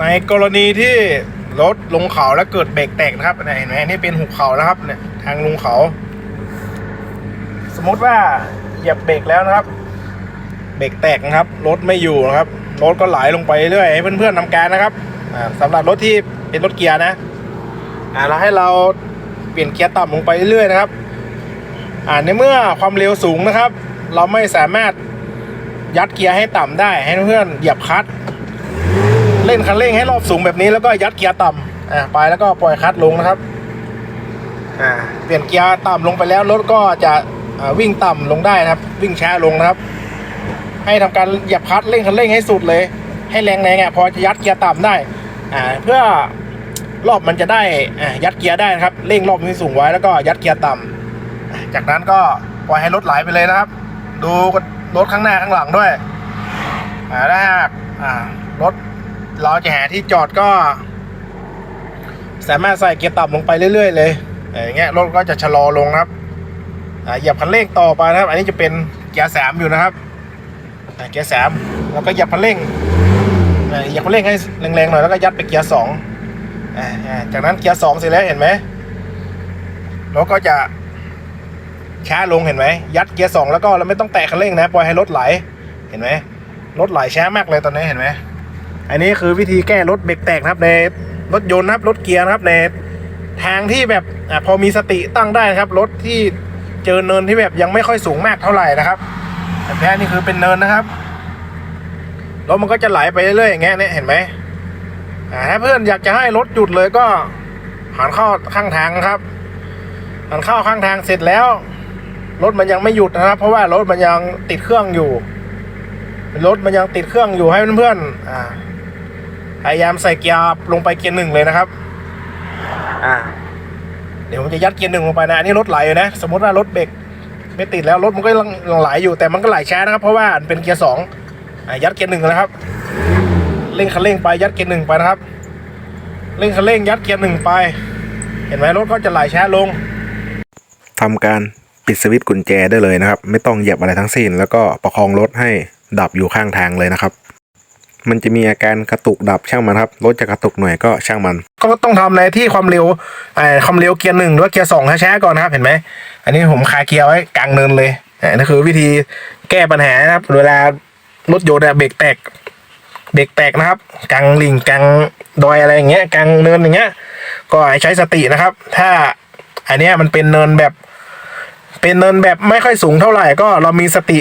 ในกรณีที่รถลงเขาแล้วเกิดเบรกแตกนะครับเห็นไหมนี่เป็นหุบเขานะครับเนี่ยทางลงเขา สมมติว่าเหยียบเบรกแล้วนะครับ เบรกแตกนะครับรถไม่อยู่นะครับรถก็ไหลลงไปเรื่อยให้เพื่อนๆทำการนะครับอ่าสำหรับรถที่เป็นรถเกียร์นะอ่าเราให้เราเปลี่ยนเกียร์ต่ำลงไปเรื่อยๆนะครับอ่าในเมื่อความเร็วสูงนะครับ เราไม่สามารถยัดเกียร์ให้ต่ำได้ให้เพื่อนเหยียบคลัตช์ เล่นคันเร่งให้รอบสูงแบบนี้แล้วก็ยัดเกียร์ต่ำอ่าไปแล้วก็ปล่อยคลัตช์ลงนะครับอ่าเปลี่ยนเกียร์ต่ำลงไปแล้วรถก็จะวิ่งต่ำลงได้นะครับ วิ่งช้าลงนะครับ ให้ทำการเหยียบคลัตช์เร่งคันเร่งให้สุดเลย ให้แรงแรงอะพอจะยัดเกียร์ต่ำได้อ่าเพื่อรอบมันจะได้อ่ายัดเกียร์ได้นะครับเร่งรอบที่สูงไว้แล้วก็ยัดเกียร์ต่ำจากนั้นก็ปล่อยให้รถไหลไปเลยนะครับ ดูรถข้างหน้าข้างหลังด้วยอ่าถ้าหากอ่ารถ เราจะหาที่จอดก็ สามารถใส่เกียร์ต่ำลงไปเรื่อย ๆ เลยอย่างเงี้ยรถก็จะชะลอลงครับเหยียบคันเร่งต่อไปนะครับ อันนี้จะเป็นเกียร์สามอยู่นะครับเกียร์สามแล้วก็เหยียบคันเร่งเหยียบคันเร่งให้แรงๆหน่อยแล้วก็ยัดไปเกียร์สองจากนั้นเกียร์สองเสร็จแล้วเห็นไหมรถก็จะช้าลงเห็นไหมยัดเกียร์สองแล้วก็เราไม่ต้องแตะคันเร่งนะปล่อยให้รถไหลเห็นไหมรถไหลช้ามากเลยตอนนี้เห็นไหม อันนี้คือวิธีแก้รถเบรกแตกนะครับในรถยนต์นะครับรถเกียร์นะครับในทางที่แบบอพอมีสติตั้งได้นะครับ รถที่เจอเนินที่แบบยังไม่ค่อยสูงมากเท่าไหร่นะครับแต่แพ้นี่คือเป็นเนินนะครับรถมันก็จะไหลไปเรื่อยๆอย่างเงี้ยเนี่ยเห็นไหมถ้าเพื่อนอยากจะให้รถหยุดเลยก็หันเข้าข้างทางครับหันเข้าข้างทางเสร็จแล้วรถมันยังไม่หยุดนะครับ เพราะว่ารถมันยังติดเครื่องอยู่รถมันยังติดเครื่องอยู่ให้เพื่อนๆอ่า พยายามใส่เกียร์ลงไปเกียร์หนึ่งเลยนะครับ อ่า เดี๋ยวผมจะยัดเกียร์หนึ่งลงไปนะอันนี้รถไหลอยู่นะ สมมติว่ารถเบรกไม่ติดแล้วรถมันก็ยังยังไหลอยู่แต่มันก็ไหลช้านะครับ เพราะว่าเป็นเกียร์สองอายัดเกียร์หนึ่งนะครับ เร่งคันเร่งไปยัดเกียร์หนึ่งไปนะครับ เร่งคันเร่งยัดเกียร์หนึ่งไป เห็นไหมรถก็จะไหลช้าลงทำการปิดสวิตช์กุญแจได้เลยนะครับ ไม่ต้องเหยียบอะไรทั้งสิ้น แล้วก็ประคองรถให้ดับอยู่ข้างทางเลยนะครับ มันจะมีอาการกระตุกดับช่างมันครับรถจะกระตุกหน่อยก็ช่างมัน ก็ต้องทำในที่ความเร็วเอ่อความเร็วเกียร์หนึ่งหรือเกียร์สองช้าๆก่อนนะครับเห็นไหมอันนี้ผมคาเกียร์ไว้กลางเนินเลยอ่านั่นคือวิธีแก้ปัญหานะครับ เวลารถยนต์เบรกแตกเบรกแตกนะครับกลางลิงกลางดอยอะไรอย่างเงี้ยกลางเนินอย่างเงี้ย ก็ให้ใช้สตินะครับ ถ้าอันเนี้ยมันเป็นเนินแบบ เป็นเนินแบบไม่ค่อยสูงเท่าไหร่ก็เรามีสติ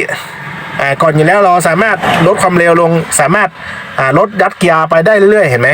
ก่อนอยู่แล้วเราสามารถลดความเร็วลง สามารถลดยัดเกียร์ไปได้เรื่อยๆ เห็นไหม